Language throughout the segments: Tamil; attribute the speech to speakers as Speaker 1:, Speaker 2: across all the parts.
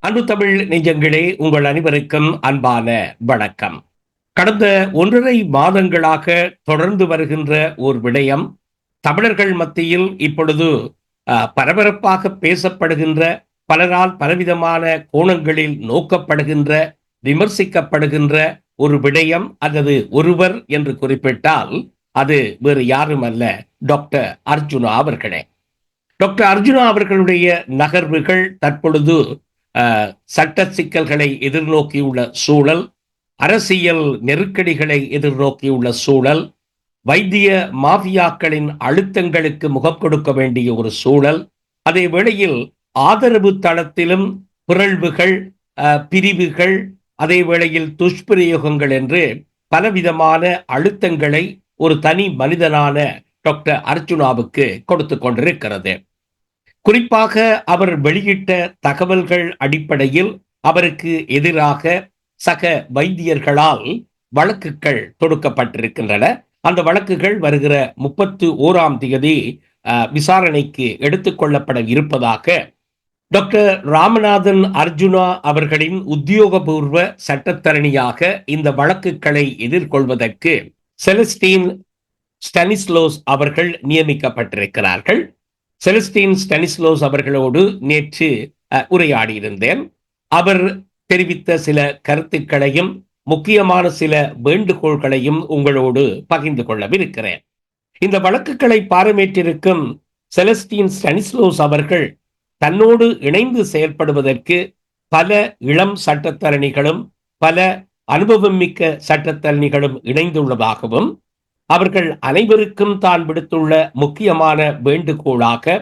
Speaker 1: அன்பு தமிழ் நெஞ்சங்களே உங்கள் அனைவருக்கும் அன்பான வணக்கம். கடந்த ஒன்றரை மாதங்களாக தொடர்ந்து வருகின்ற ஒரு விடயம் தமிழர்கள் மத்தியில் இப்பொழுது பரபரப்பாக பேசப்படுகின்ற பலரால் பலவிதமான கோணங்களில் நோக்கப்படுகின்ற விமர்சிக்கப்படுகின்ற ஒரு விடயம் அல்லது ஒருவர் என்று குறிப்பிட்டால் அது வேறு யாரும் அல்ல டாக்டர் அர்ஜுனா அவர்களே. டாக்டர் அர்ஜுனா அவர்களுடைய நகர்வுகள் தற்பொழுது சட்ட சிக்கல்களை எதிர்நோக்கியுள்ள சூழல் அரசியல் நெருக்கடிகளை எதிர்நோக்கியுள்ள சூழல் வைத்திய மாஃபியாக்களின் அழுத்தங்களுக்கு முகம் கொடுக்க வேண்டிய ஒரு சூழல் அதே வேளையில் ஆதரவு தளத்திலும் பிறழ்வுகள் பிரிவுகள் அதே வேளையில் துஷ்பிரயோகங்கள் என்று பலவிதமான அழுத்தங்களை ஒரு தனி மனிதனான டாக்டர் அர்ஜுனாவுக்கு கொடுத்து கொண்டிருக்கிறது. குறிப்பாக அவர் வெளியிட்ட தகவல்கள் அடிப்படையில் அவருக்கு எதிராக சக வைத்தியர்களால் வழக்குகள் தொடுக்கப்பட்டிருக்கின்றன. அந்த வழக்குகள் வருகிற முப்பத்து ஓராம் தேதி விசாரணைக்கு எடுத்துக்கொள்ளப்பட இருப்பதாக டாக்டர் ராமநாதன் அர்ஜுனா அவர்களின் உத்தியோகபூர்வ சட்டத்தரணியாக இந்த வழக்குகளை எதிர்கொள்வதற்கு செலஸ்டீன் ஸ்டனிஸ்லோஸ் அவர்கள் நியமிக்கப்பட்டிருக்கிறார்கள். செலஸ்டீன் ஸ்டனிஸ்லோஸ் அவர்களோடு நேற்று உரையாடியிருந்தேன். அவர் தெரிவித்த சில கருத்துக்களையும் முக்கியமான சில வேண்டுகோள்களையும் உங்களோடு பகிர்ந்து கொள்ளவிருக்கிறேன். இந்த வழக்குகளை பாரமேற்றிருக்கும் செலஸ்டீன் ஸ்டனிஸ்லோஸ் அவர்கள் தன்னோடு இணைந்து செயல்படுவதற்கு பல இளம் சட்டத்தரணிகளும் பல அனுபவம் மிக்க சட்டத்தரணிகளும் இணைந்துள்ளதாகவும் அவர்கள் அனைவருக்கும் தான் விடுத்துள்ள முக்கியமான வேண்டுகோளாக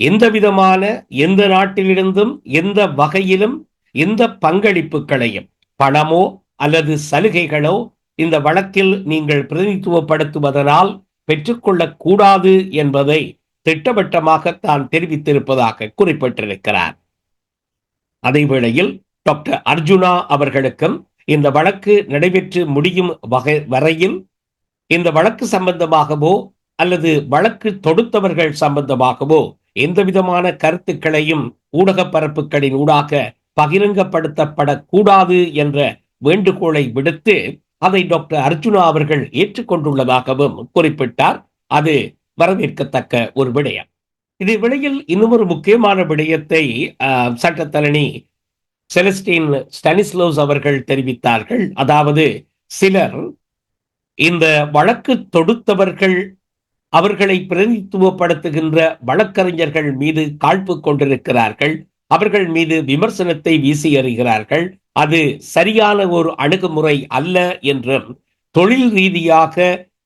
Speaker 1: எந்த விதமான எந்த நாட்டிலிருந்தும் எந்த வகையிலும் எந்த பங்களிப்புகளையும் பணமோ அல்லது சலுகைகளோ இந்த வழக்கில் நீங்கள் பிரதிநிதித்துவப்படுத்துவதனால் பெற்றுக்கொள்ளக் கூடாது என்பதை திட்டவட்டமாக தான் தெரிவித்திருப்பதாக குறிப்பிட்டிருக்கிறார். அதே வேளையில் டாக்டர் அர்ஜுனா அவர்களுக்கும் இந்த வழக்கு நடைபெற்று முடியும் வகை வரையில் இந்த வழக்கு சம்பந்தமாகவோ அல்லது வழக்கு தொடுத்தவர்கள் சம்பந்தமாகவோ எந்த விதமான கருத்துக்களையும் ஊடக பரப்புகளின் ஊடாக பகிரங்கப்படுத்தப்படக்கூடாது என்ற வேண்டுகோளை விடுத்து அதை டாக்டர் அர்ஜுனா அவர்கள் ஏற்றுக்கொண்டுள்ளதாகவும் குறிப்பிட்டார். அது வரவேற்கத்தக்க ஒரு விடயம். இதே விடையில் இன்னும் ஒரு முக்கியமான விடயத்தை ஆஹ், சட்டத்தரணி செலஸ்டீன் ஸ்டானிஸ்லோஸ் அவர்கள் தெரிவித்தார்கள். அதாவது சிலர் இந்த வழக்கு தொடுத்தவர்கள் அவர்களை பிரதித்துவப்படுத்துகின்ற வழக்கறிஞர்கள் மீது காழ்ப்பு கொண்டிருக்கிறார்கள். அவர்கள் மீது விமர்சனத்தை வீசி எறிகிறார்கள். அது சரியான ஒரு அணுகுமுறை அல்ல என்றும் தொழில் ரீதியாக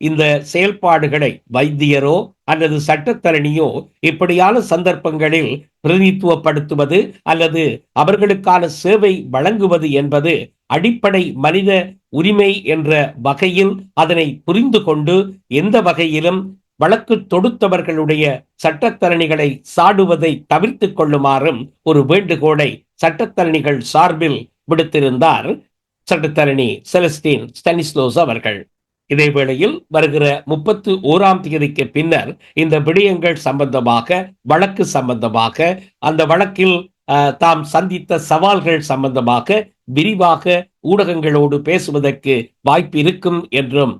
Speaker 1: இந்த செயல்பாடுகளை வைத்தியரோ அல்லது சட்டத்தரணியோ இப்படியான சந்தர்ப்பங்களில் பிரதிநிதித்துவப்படுத்துவது அல்லது அவர்களுக்கான சேவை வழங்குவது என்பது அடிப்படை மனித உரிமை என்ற வகையில் அதனை புரிந்து கொண்டு எந்த வகையிலும் வழக்கு தொடுத்தவர்களுடைய சட்டத்தரணிகளை சாடுவதை தவிர்த்துக் கொள்ளுமாறும் ஒரு வேண்டுகோளை சட்டத்தரணிகள் சார்பில் விடுத்திருந்தார் சட்டத்தரணி செலஸ்டீன் ஸ்டனிஸ்லோஸ் அவர்கள். இதேவேளையில் வருகிற முப்பத்து ஓராம் தேதிக்கு பின்னர் இந்த விடயங்கள் சம்பந்தமாக வழக்கு சம்பந்தமாக அந்த வழக்கில் தாம் சந்தித்த சவால்கள் சம்பந்தமாக விரிவாக ஊடகங்களோடு பேசுவதற்கு வாய்ப்பு இருக்கும் என்றும்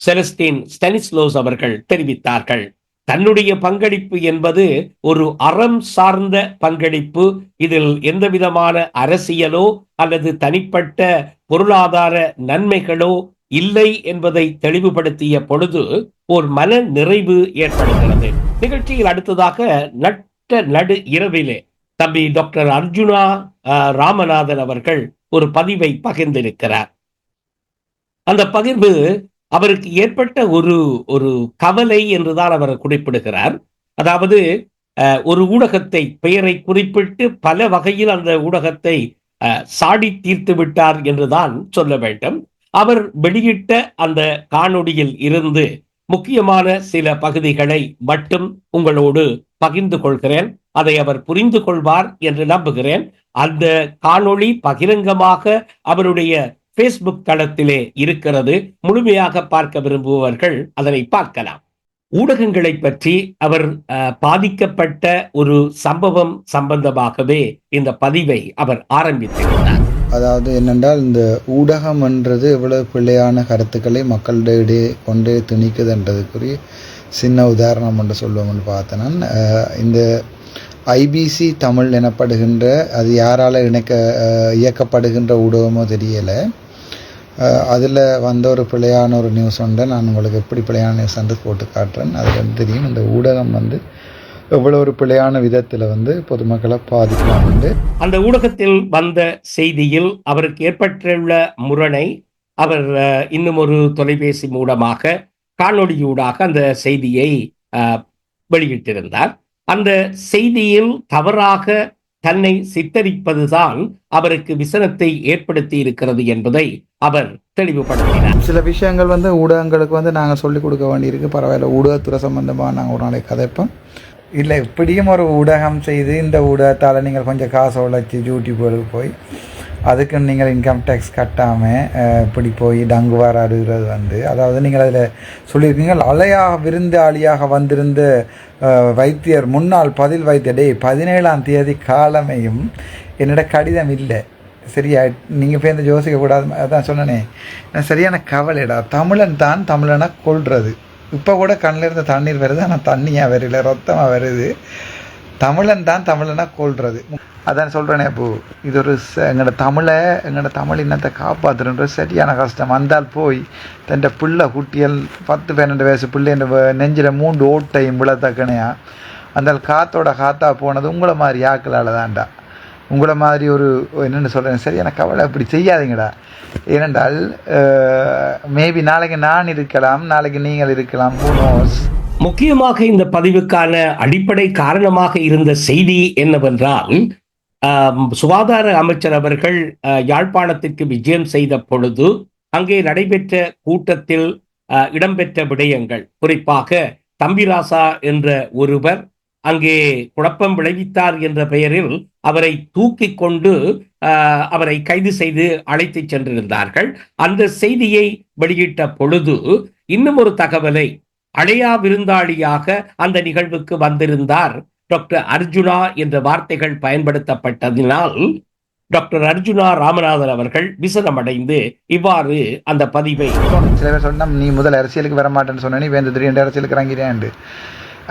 Speaker 1: செலஸ்டீன் ஸ்டனிஸ்லோஸ் அவர்கள் தெரிவித்தார்கள். தன்னுடைய பங்களிப்பு என்பது ஒரு அறம் சார்ந்த பங்களிப்பு. இதில் எந்த விதமான அரசியலோ அல்லது தனிப்பட்ட பொருளாதார நன்மைகளோ இல்லை என்பதை தெளிவுபடுத்திய பொழுது ஒரு மன நிறைவு ஏற்படுகிறது. நிகழ்ச்சியில் அடுத்ததாக நட்ட நடு இரவிலே தம்பி டாக்டர் அர்ஜுனா ராமநாதன் அவர்கள் ஒரு பதிவை பகிர்ந்திருக்கிறார். அந்த பகிர்வு அவருக்கு ஏற்பட்ட ஒரு ஒரு கவலை என்றுதான் அவர் குறிப்பிடுகிறார். அதாவது ஒரு ஊடகத்தை பெயரை குறிப்பிட்டு பல வகையில் அந்த ஊடகத்தை அஹ், சாடி தீர்த்து விட்டார் என்றுதான் சொல்ல வேண்டும். அவர் வெளியிட்ட அந்த காணொளியில் இருந்து முக்கியமான சில பகுதிகளை மட்டும் உங்களோடு பகிர்ந்து கொள்கிறேன். அதை அவர் புரிந்து கொள்வார் என்று நம்புகிறேன். அந்த காணொளி பகிரங்கமாக அவருடைய ஃபேஸ்புக் தளத்திலே இருக்கிறது. முழுமையாக பார்க்க விரும்புபவர்கள் அதனை பார்க்கலாம். ஊடகங்களை பற்றி அவர் பாதிக்கப்பட்ட ஒரு சம்பவம் சம்பந்தமாகவே இந்த பதிவை அவர் ஆரம்பித்திருந்தார்.
Speaker 2: அதாவது என்னென்றால் இந்த ஊடகம்ன்றது எவ்வளவு பிள்ளையான கருத்துக்களை மக்களிடையே கொண்டு திணிக்குதுன்றதுக்குரிய சின்ன உதாரணம் ஒன்று சொல்லுவோம்னு பார்த்தேன். நான். இந்த ஐபிசி தமிழ் எனப்படுகின்ற அது யாரால் இணைக்க இயக்கப்படுகின்ற ஊடகமோ தெரியலை. அதில் வந்த ஒரு பிழையான ஒரு நியூஸ் ஒன்றை நான் உங்களுக்கு எப்படி பிழையான நியூஸ் வந்து போட்டு காட்டுறேன். அது வந்து தெரியும். இந்த ஊடகம் வந்து எவ்வளோ ஒரு பிழையான விதத்தில் வந்து பொதுமக்களை பாதிக்கலாம்
Speaker 1: அந்த ஊடகத்தில் வந்த செய்தியில் அவருக்கு ஏற்பட்டுள்ள முரணை அவர் இன்னும் ஒரு தொலைபேசி மூலமாக காணொளியூடாக அந்த செய்தியை வெளியிட்டிருந்தார். அந்த செய்தியில் தவறாக தன்னை சித்தரிப்பதுதான் அவருக்கு விசனத்தை ஏற்படுத்தி இருக்கிறது என்பதை அவர் தெளிவுபடுத்தினார்.
Speaker 2: சில விஷயங்கள் வந்து ஊடகங்களுக்கு வந்து நாங்கள் சொல்லிக் கொடுக்க வேண்டியிருக்கு. பரவாயில்ல ஊடகத்துறை சம்மந்தமாக நாங்கள் ஒரு நாளைக்கு கதைப்போம். இல்லை இப்படியும் ஒரு ஊடகம் செய்து இந்த ஊடகத்தால் நீங்கள் கொஞ்சம் காசை உழைச்சி யூடியூபருக்கு போய் அதுக்கு நீங்கள் இன்கம் டேக்ஸ் கட்டாமல் இப்படி போய் டங்கு வாராடுகிறது வந்து அதாவது நீங்கள் அதில் சொல்லியிருக்கீங்க அலையாக விருந்தாளியாக வந்திருந்த வைத்தியர் முன்னாள் பதில் வைத்தியர் டே பதினேழாம் தேதி காலமையும் என்னோட கடிதம் இல்லை. சரியா? நீங்கள் போய் இந்த யோசிக்கக்கூடாது அதான் சொன்னனே. நான் சரியான கவலைடா. தமிழன் தான் தமிழனை கொள்வது இப்போ கூட கண்ணில் இருந்த தண்ணீர் வருது ஆனால் தண்ணியாக வரல ரத்தமாக வருது. தமிழன் தான் தமிழனை கொள்றது அதான் சொல்கிறேனே இப்போ இது ஒரு ச- எங்களோட தமிழை எங்களோட தமிழ் இனத்தை காப்பாற்றுன்ற சரியான கஷ்டம். வந்தால் போய் தன் பிள்ளை குட்டியல் பத்து பன்னெண்டு வயசு பிள்ளை நெஞ்சில் மூன்று ஓட்டையும் விழத்தக்கனையா. அந்த காத்தோட காத்தா போனது உங்களை மாதிரி ஆக்களால் தான்டா உங்களை மாதிரி ஒரு என்னென்னு சொல்கிறேன் சரியான கவலை அப்படி செய்யாதீங்கடா. ஏனென்றால் மேபி நாளைக்கு நான் இருக்கலாம் நாளைக்கு நீங்கள் இருக்கலாம்.
Speaker 1: முக்கியமாக இந்த பதிவுக்கான அடிப்படை காரணமாக இருந்த செய்தி என்னவென்றால் சுகாதார அமைச்சர் அவர்கள் யாழ்ப்பாணத்திற்கு விஜயம் செய்த பொழுது அங்கே நடைபெற்ற கூட்டத்தில் இடம்பெற்ற விடயங்கள். குறிப்பாக தம்பிராசா என்ற ஒருவர் அங்கே குழப்பம் விளைவித்தார் என்ற பெயரில் அவரை தூக்கி கொண்டு அவரை கைது செய்து அழைத்துச் சென்றிருந்தார்கள். அந்த செய்தியை வெளியிட்ட பொழுது இன்னும் ஒரு தகவலை அழையா விருந்தாளியாக அந்த நிகழ்வுக்கு வந்திருந்தார் டாக்டர் அர்ஜுனா என்ற வார்த்தைகள் பயன்படுத்தப்பட்டதினால் டாக்டர் அர்ஜுனா ராமநாதன் அவர்கள் விசனமடைந்து இவ்வாறு அந்த பதிவை
Speaker 2: சில பேர் சொன்னா நீ முதல் அரசியலுக்கு வர மாட்டேன்னு சொன்ன நீ வேந்த திடீர்னு அரசியலுக்கு இறங்கிறேன்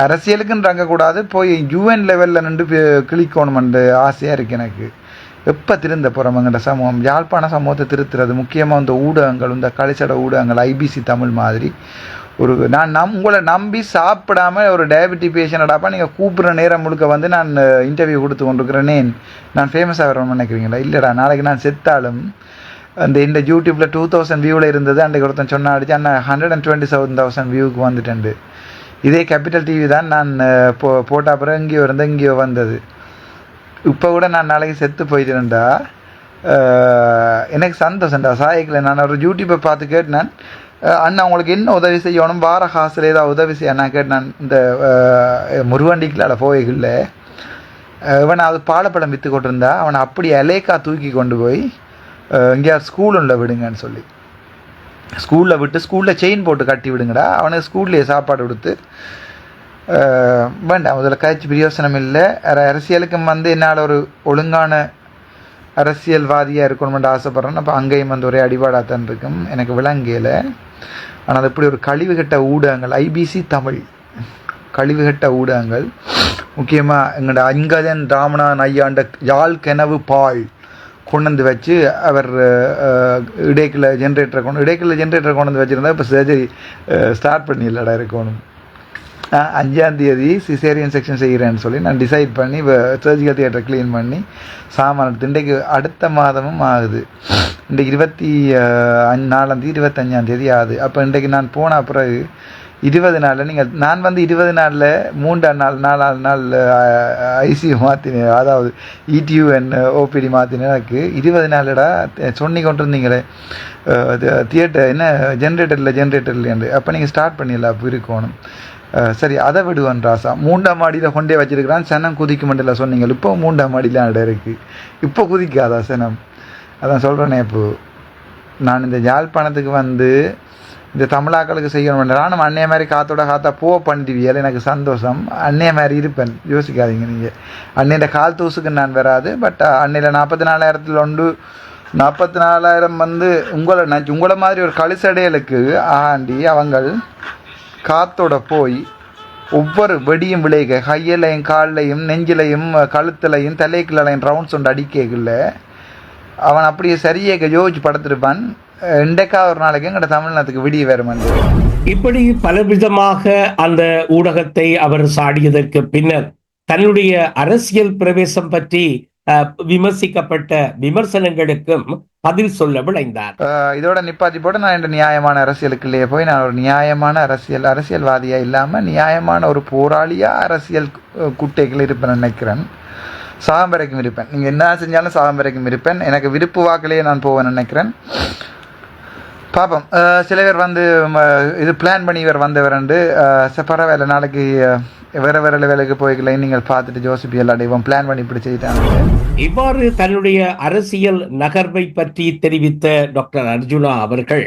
Speaker 2: அரசியலுக்குன்னு இறங்கக்கூடாது போய் யூஎன் லெவலில் நின்று கிழிக்கணுமென்று ஆசையாக இருக்குது எனக்கு. எப்போ திருந்த போகிறவங்கன்ற சமூகம்? யாழ்ப்பாண சமூகத்தை திருத்துறது முக்கியமாக இந்த ஊடகங்கள் இந்த கழிச்சட ஊடகங்கள் ஐபிசி தமிழ் மாதிரி. ஒரு நான் நம் உங்களை நம்பி சாப்பிடாம ஒரு டயபெட்டி பேஷண்டடாப்பா நீங்கள் கூப்பிட்ற நேரம் முழுக்க வந்து நான் இன்டர்வியூ கொடுத்து கொண்டிருக்கிறேனே நான் ஃபேமஸ் ஆகிறோம்னு நினைக்கிறீங்களா? இல்லைடா நாளைக்கு நான் செத்தாலும் அந்த இந்த யூடியூப்பில் டூ தௌசண்ட் வியூவில் இருந்தது அன்றைக்கு ஒருத்தன் சொன்னா அடிச்சு அண்ணா hundred and twenty seven thousand வியூவுக்கு வந்துட்டேன் இதே கேபிட்டல் டிவி தான் நான் போ போட்ட அப்புறம் எங்கேயோ இருந்து எங்கேயோ வந்தது. இப்போ கூட நான் நாளைக்கு செத்து போயிட்டேன்டா எனக்கு சந்தோஷம்டா. சாயக்கில் நான் ஒரு யூடியூப்பை பார்த்து கேட்டேன். அஹ், அண்ணா அவங்களுக்கு என்ன உதவி செய்யணும்? வார காசுல ஏதாவது உதவி செய்ய நான் கேட்டேன். இந்த அஹ், முருவண்டிக்குள்ள போய்கள்ல இவன் அது பாலப்படம் விற்று கொண்டிருந்தா அவனை அப்படி அலேக்கா தூக்கி கொண்டு போய் இங்கேயா எங்கேயாவது விடுங்கன்னு சொல்லி. ஸ்கூலில் விட்டு ஸ்கூலில் செயின் போட்டு கட்டி விடுங்கடா. அவனுக்கு ஸ்கூல்லேயே சாப்பாடு கொடுத்து வேண்டாம் அதில் கழிச்சு பிரயோசனம் இல்லை. அரசியலுக்கும் வந்து என்னால் ஒரு ஒழுங்கான அரசியல்வாதியாக இருக்கணும்னு ஆசைப்பட்றேன். அப்போ அங்கேயும் வந்து ஒரே அடிபாடாக தான் இருக்கும். எனக்கு விளங்கலை. ஆனால் அது இப்படி ஒரு கழிவுகட்ட ஊடகங்கள் ஐபிசி தமிழ் கழிவுகட்ட ஊடகங்கள் முக்கியமாக எங்களோட அங்கதன் ராமநாதன் ஐயாண்ட யாழ் கெனவு பால் கொண்டு வந்து வச்சு அவர் இடைக்கில் இடைக்குள்ள ஜென்ரேட்டரை கொண்டு இடைக்குள்ள ஜென்ரேட்டரை கொண்டு வந்து வச்சுருந்தா இப்போ சர்ஜரி ஸ்டார்ட் பண்ணிடலடா இருக்கணும். அஞ்சாம் தேதி சிசேரியன் செக்ஷன் செய்கிறேன்னு சொல்லி நான் டிசைட் பண்ணி சர்ஜிக்கல் தியேட்டரை க்ளீன் பண்ணி சாமான் எடுத்து இன்றைக்கு அடுத்த மாதமும் ஆகுது. இன்றைக்கு இருபத்தி அஞ்சு- நாலாம் தேதி இருபத்தஞ்சாம் தேதி ஆகுது. அப்போ இன்றைக்கு நான் போன பிறகு இருபது நாளில் நீங்கள் நான் வந்து இருபது நாளில் மூன்றாம் நாள் நாலாவது நாள் ஐசியூ மாற்றினேன் அதாவது இடியூஎன் ஓபிடி மாற்றினேன் எனக்கு இருபது நாளடா சொன்னி கொண்டு இருந்தீங்களே தியேட்டர் என்ன ஜென்ரேட்டரில் ஜென்ரேட்டர் என்று அப்போ நீங்கள் ஸ்டார்ட் பண்ணிடலாம் அப்போ இருக்கணும். சரி அதை விடுவான் ராசா. மூன்றாம் மாடியில் கொண்டே வச்சிருக்கிறான் சனம் குதிக்க மாட்டல சொன்னீங்க இப்போ மூன்றாம் மாடியில் இடம் இருக்குது இப்போ குதிக்காதா சனம்? அதான் சொல்கிறேனே இப்போ. நான் இந்த யாழ்ப்பாணத்துக்கு வந்து இந்த தமிழாக்களுக்கு செய்யணும் நானும் அன்னைய மாதிரி காத்தோட காத்தா பூ பண்ணிடுவியல் எனக்கு சந்தோஷம். அன்னைய மாதிரி இருப்பேன். யோசிக்காதீங்க நீங்கள் அன்னையில கால் தூசுக்கு நான் வராது பட் அன்னையில் நாற்பத்தி நாலாயிரத்தில் ஒன்று நாற்பத்தி நாலாயிரம் வந்து உங்களை நான் உங்களை மாதிரி ஒரு கழுசடையலுக்கு ஆண்டி அவங்கள் காத்தோட போய் ஒவ்வொரு வெடியும் விளைக. கையிலையும் கால்லையும் நெஞ்சிலையும் கழுத்துலையும் தலைக்குள்ளையும் ரவுண்ட்ஸ் ஒன்று அடிக்கல அவன் அப்படியே சரியாக யோசிச்சு படுத்திருப்பான். இன்றைக்கா ஒரு நாளைக்கு எங்கட தமிழ்நாட்டுக்கு விடிய வேறுமண்டு
Speaker 1: இப்படி பலவிதமாக அந்த ஊடகத்தை அவர் சாடியதற்கு பின்னர் தன்னுடைய அரசியல் பிரவேசம் பற்றி விமர்சிக்கப்பட்ட விமர்சனங்களுக்கும் பதில் சொல்ல விளைந்தார்
Speaker 2: இதோட நிப்பாட்டி போட்டு நான் இந்த நியாயமான அரசியலுக்குள்ளேயே போய் நான் ஒரு நியாயமான அரசியல் அரசியல்வாதியா இல்லாமல் நியாயமான ஒரு போராளியா அரசியல் குட்டைகள் இருப்பேன் நினைக்கிறேன். சாகம் வரைக்கும் இருப்பேன். நீங்கள் என்ன செஞ்சாலும் சாகம் வரைக்கும் இருப்பேன். எனக்கு விருப்பு வாக்கிலேயே நான் போவேன் நினைக்கிறேன். பார்ப்போம் சில பேர் வந்து இது பிளான் பண்ணி இவர் வந்தவரண்டு சரி பரவாயில்ல நாளைக்கு வேற வேற லெவலுக்கு போய்க்கல. நீங்கள் பார்த்துட்டு ஜோசிபி எல்லாத்தையும் பிளான் பண்ணி இப்படி செய்தாங்க
Speaker 1: இவ்வாறு தன்னுடைய அரசியல் நகர்வை பற்றி தெரிவித்த டாக்டர் அர்ஜுனா அவர்கள்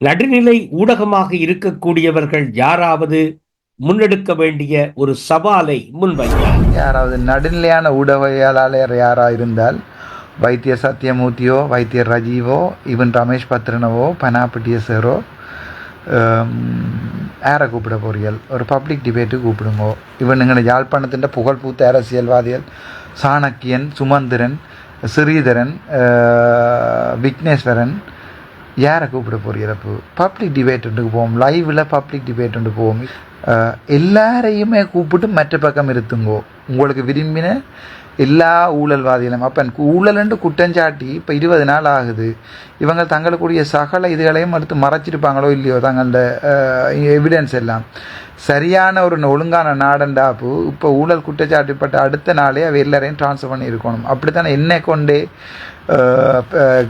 Speaker 1: நடுநிலை ஊடகமாக இருக்கக்கூடியவர்கள் யாராவது முன்னெடுக்க வேண்டிய ஒரு சவாலை முன்வைத்தார்.
Speaker 2: யாராவது நடுநிலையான ஊடகவியலாளர் யாரா இருந்தால் வைத்திய சத்யமூர்த்தியோ வைத்தியர் ரஜீவோ இவன் ரமேஷ் பத்ரனவோ பனாபட்டிய சேரோ யாரை கூப்பிட போறீர்கள்? ஒரு பப்ளிக் டிபேட்டு கூப்பிடுங்கோ. இவனுங்களை யாழ்ப்பாணத்தின் புகழ்பூத்த அரசியல்வாதிகள் சாணக்கியன் சுமந்திரன் ஸ்ரீதரன் விக்னேஸ்வரன் யாரை கூப்பிட போகிறப்போ பப்ளிக் டிபேட்டுக்கு போவோம். லைவில் பப்ளிக் டிபேட்டு போவோம். எல்லாரையுமே கூப்பிட்டு மற்ற பக்கம் இருத்துங்கோ. உங்களுக்கு விரும்பின எல்லா ஊழல்வாதிகளும். அப்போ ஊழல்ண்டு குற்றஞ்சாட்டி இப்போ இருபது நாள் ஆகுது. இவங்க தங்களுக்குரிய சகல இதுகளையும் அடுத்து மறைச்சிருப்பாங்களோ இல்லையோ தங்களோட எவிடன்ஸ் எல்லாம். சரியான ஒரு ஒழுங்கான நாடண்டாப்பு இப்போ ஊழல் குற்றச்சாட்டுப்பட்ட அடுத்த நாளே அவ எல்லாரையும் ட்ரான்ஸ்ஃபர் பண்ணி இருக்கணும் அப்படித்தானே என்னை கொண்டே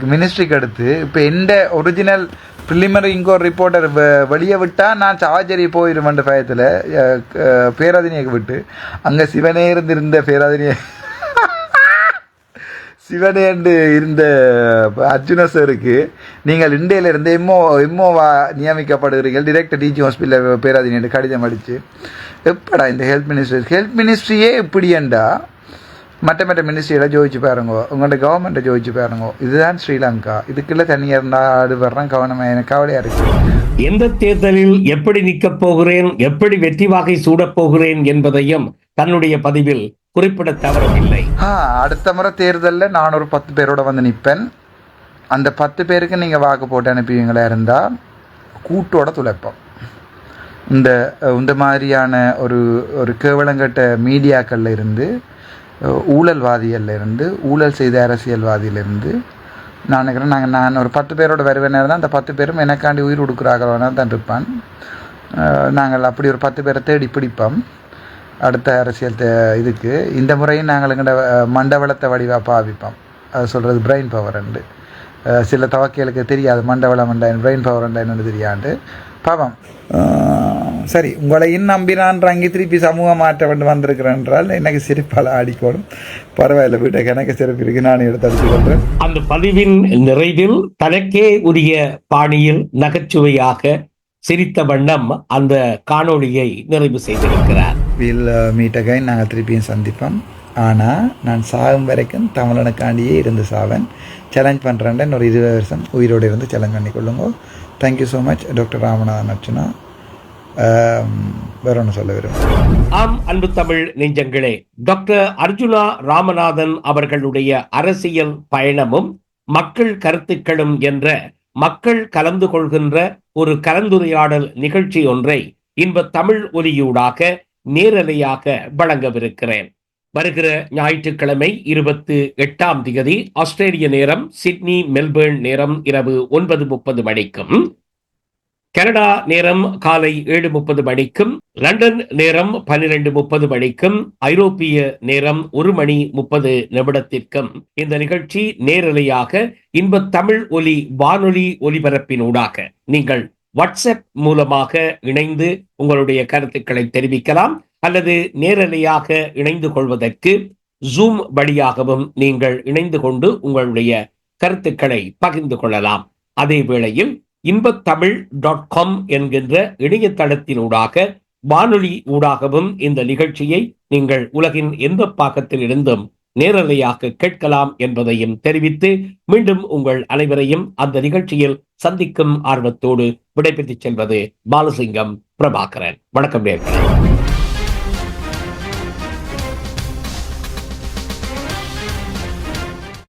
Speaker 2: மினிஸ்ட்ரிக்கு அடுத்து இப்போ எந்த ஒரிஜினல் ப்ரிலிமினரி இங்கே ஒரு ரிப்போர்ட்டர் வெளியே விட்டால் நான் சார்ஜரி போயிடுவேன் பயத்தில் பேராதினியை விட்டு அங்கே சிவனே இருந்திருந்த பேராதினியை சிவனேண்டு இருந்த அர்ஜுன சருக்கு நீங்கள் இந்தியிலிருந்து எம்ஓ எம்ஓவா நியமிக்கப்படுகிறீர்கள் டிரெக்டர் டிஜி ஹாஸ்பிட்டலில் பேராதினிட்டு கடிதம் அடித்து எப்படா இந்த ஹெல்த் மினிஸ்டர் ஹெல்த் மினிஸ்ட்ரியே இப்படியண்டா மற்ற மற்ற மினிஸ்ட்ரியில் ஜோதிச்சு பாருங்க உங்களோட கவர்மெண்ட்டை ஜோதிச்சு பாருங்க இதுதான் ஸ்ரீலங்கா இதுக்குள்ள தனியார் நாடு வர்றேன் கவனமாக எனக்கு கவலையாக இருக்குது
Speaker 1: எந்த தேர்தலில் எப்படி நிற்கப் போகிறேன் எப்படி வெற்றி வாகை சூடப் போகிறேன் என்பதையும் தன்னுடைய பதிவில் குறிப்பிட தவறவில்லை
Speaker 2: அடுத்த முறை தேர்தலில் நான் ஒரு பத்து பேரோட வந்து நிற்பேன் அந்த பத்து பேருக்கு நீங்கள் வாக்கு போட்டு அனுப்புவீங்களா இருந்தால் கூட்டோட துளைப்போம் இந்த இந்த மாதிரியான ஒரு ஒரு கேவலங்கட்ட மீடியாக்கள்ல இருந்து ஊழல்வாதியிலிருந்து இருந்து ஊழல் செய்த அரசியல்வாதியிலிருந்து. நான் நினைக்கிறேன் நாங்கள் நான் ஒரு பத்து பேரோட வருவேன் தான் அந்த பத்து பேரும் எனக்காண்டி உயிர் கொடுக்குறாங்களா தான் இருப்பான். நாங்கள் அப்படி ஒரு பத்து பேரை தேடி பிடிப்போம். அடுத்த அரசியல் தே- இதுக்கு. இந்த முறையும் நாங்கள் எங்களோட மண்டவளத்தை வடிவாக பாவிப்போம். அது சொல்கிறது பிரெயின் பவர் உண்டு சில தவக்கைகளுக்கு தெரியாது மண்டவளம் உண்டா பிரெயின் பவர் உண்டா என்னென்னு தெரியாது. பாவம். சரி உங்களையும் நம்பி நான் அங்கே திருப்பி சமூக மாற்ற வேண்டும் வந்திருக்கிறேன் என்றால் எனக்கு சிரிப்பால் ஆடிக்கோடும் பரவாயில்ல வீட்டுக்கு எனக்கு சிறப்பு இருக்கு. நான் எடுத்து கொள்கிறேன்.
Speaker 1: அந்த பதிவின் நிறைவில் தனக்கே உரிய பாணியில் நகைச்சுவையாக சிரித்த வண்ணம் அந்த காணொளியை நிறைவு செய்திருக்கிறார்.
Speaker 2: வில் மீட் அகைன் நாங்கள் திருப்பியும் சந்திப்போம். ஆனால் நான் சாகும் வரைக்கும் தமிழனுக்காண்டியே இருந்து சாவேன். சேலஞ்ச் பண்ணுறேன் ஒரு இருபது வருஷம் உயிரோடு இருந்து சேலஞ்ச் பண்ணி கொள்ளுங்க. Thank you so much doctor Ramanathan Archuna வேற ஒன்று சொல்ல விரும்புகிறேன்.
Speaker 1: ஆம் அன்பு தமிழ் நெஞ்சங்களே டாக்டர் அர்ஜுனா ராமநாதன் அவர்களுடைய அரசியல் பயணமும் மக்கள் கருத்துக்களும் என்ற மக்கள் கலந்து கொள்கின்ற ஒரு கலந்துரையாடல் நிகழ்ச்சி ஒன்றை இன்ப தமிழ் ஒலியூடாக நேரலையாக வழங்கவிருக்கிறேன். வருகிற ஞாயிற்றுக்கிழமை இருபத்தி எட்டாம் திகதி ஆஸ்திரேலிய நேரம் சிட்னி மெல்பேர்ன் நேரம் இரவு ஒன்பது முப்பது மணிக்கும் கனடா நேரம் காலை ஏழு முப்பது மணிக்கும் லண்டன் நேரம் பன்னிரண்டு முப்பது மணிக்கும் ஐரோப்பிய நேரம் ஒரு மணி முப்பது நிமிடத்திற்கும். இந்த நிகழ்ச்சி நேரலையாக இன்ப தமிழ் ஒலி வானொலி ஒலிபரப்பினூடாக. நீங்கள் வாட்ஸ்அப் மூலமாக இணைந்து உங்களுடைய கருத்துக்களை தெரிவிக்கலாம் அல்லது நேரலையாக இணைந்து கொள்வதற்கு ஜூம் வழியாகவும் நீங்கள் இணைந்து கொண்டு உங்களுடைய கருத்துக்களை பகிர்ந்து கொள்ளலாம். அதே வேளையில் இன்பத்தமிழ் டாட் காம் என்கின்ற இணையதளத்தினூடாக வானொலி ஊடாகவும் இந்த நிகழ்ச்சியை நீங்கள் உலகின் எந்த பாகத்தில் இருந்தும் நேரலையாக கேட்கலாம் என்பதையும் தெரிவித்து மீண்டும் உங்கள் அனைவரையும் அந்த நிகழ்ச்சியில் சந்திக்கும் ஆர்வத்தோடு விடைபெற்றுச் செல்வது பாலசிங்கம் பிரபாகரன். வணக்கம் நேர்களே.